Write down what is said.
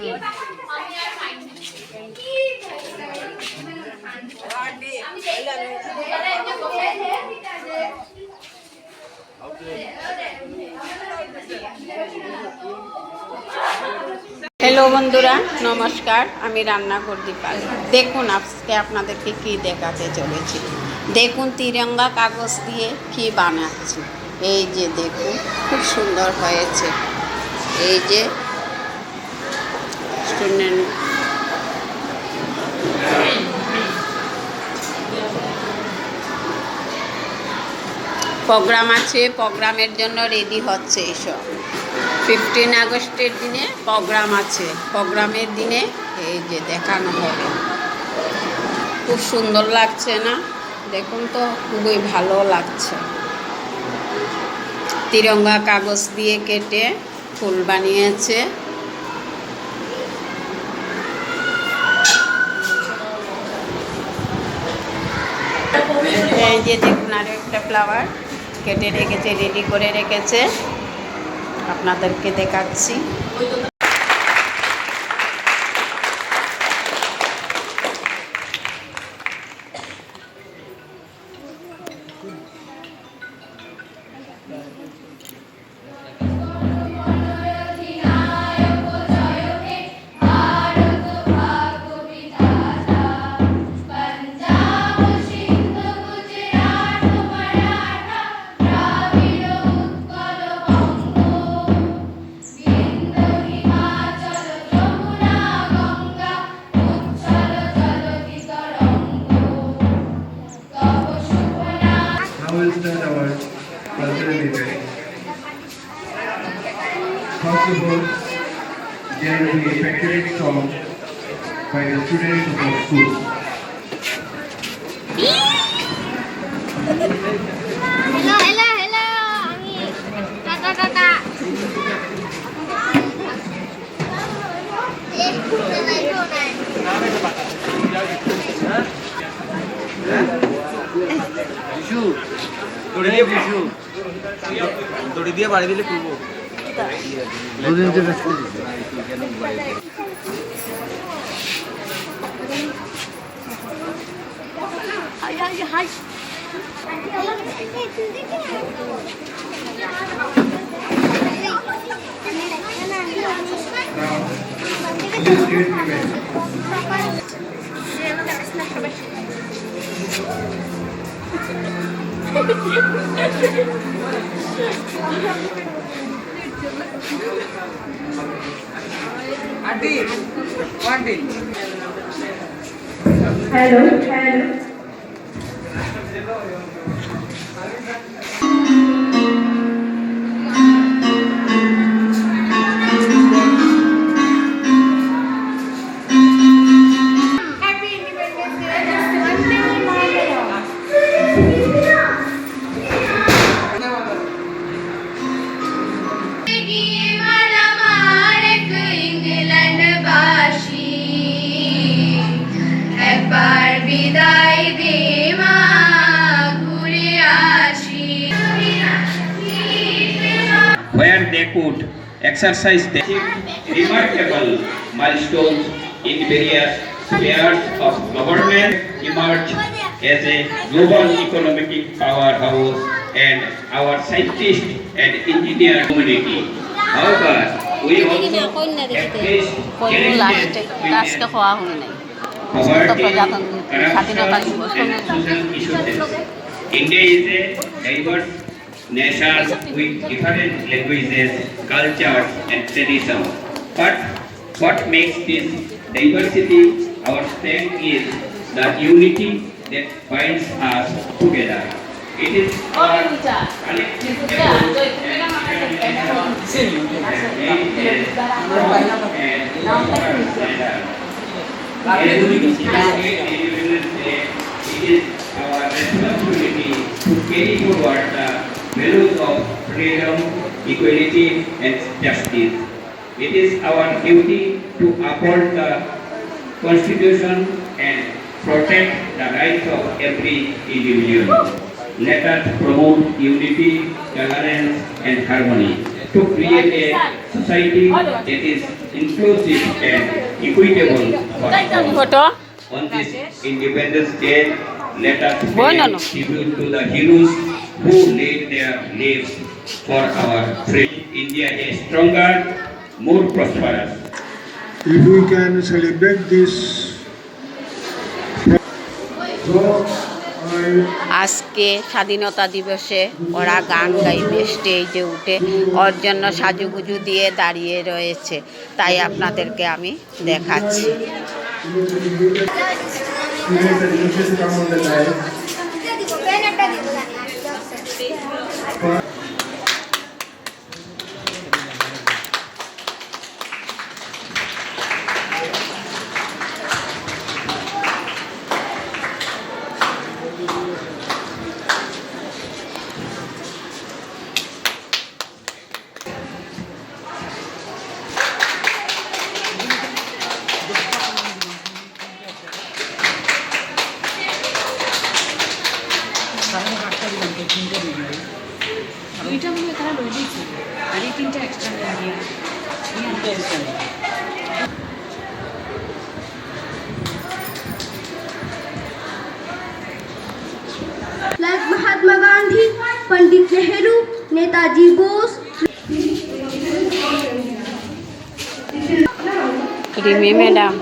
Hello বন্ধুরা, নমস্কার, আমি রান্নাঘর দীপাল। দেখুন, আজকে আপনাদেরকে কি দেখাতে চলেছি। দেখুন, তিরঙ্গা কাগজ দিয়ে কি বানাচ্ছি। এই যে দেখুন, খুব সুন্দর হয়েছে। এই যে স্টুডেন্ট প্রোগ্রাম আছে প্রোগ্রামের জন্য রেডি হচ্ছে এসব ফিফটিন আগস্টের দিনে প্রোগ্রাম আছে। প্রোগ্রামের দিনে এই যে দেখানো হবে। খুব সুন্দর লাগছে না? দেখুন তো, খুবই ভালো লাগছে। তিরঙ্গা কাগজ দিয়ে কেটে ফুল বানিয়েছে। এই যে দেখুন আরও একটা ফ্লাওয়ার কেটে রেখেছে রেডি করে রেখেছে। আপনাদেরকে দেখাচ্ছি। Start our cultural event. First of all, there will be a patriotic song by the students of our school. Bishu দড়ি দিয়ে বিশু দড়ি দিয়ে বাড়ি দিলে খুলবো hi hi Now, please Hello, hello. Where they could exercise their remarkable milestones in various spheres of government emerge as a global economic powerhouse and our scientist and engineer community. However, we also faced হয় poverty, corruption, and social issues. India is a diverse nation with different languages, cultures, and traditions. But what makes this diversity our strength is the unity that binds us together. It is our collective effort and determination that makes us strong and prosperous. As we celebrate Independence Day, it is our responsibility to carry forward the values of freedom, equality, and justice. It is our duty to uphold the Constitution and protect the rights of every individual. Let us promote unity, tolerance, and harmony. to create a society that is inclusive and equitable. On this Independence Day, let us Boy, no, no. tribute to the heroes who laid their lives for our freedom. India is stronger, more prosperous. if we can celebrate this. So আজকে স্বাধীনতা দিবসে ওরা গান গাইবে স্টেজে উঠে ওর জন্য সাজুগুজু দিয়ে দাঁড়িয়ে রয়েছে তাই আপনাদেরকে আমি দেখাচ্ছি We made the delicious come on the live. তিনটা এক্সট্রা নিয়ে like Mahatma Gandhi, Pandit Nehru, Netaji Bose, Rimi madam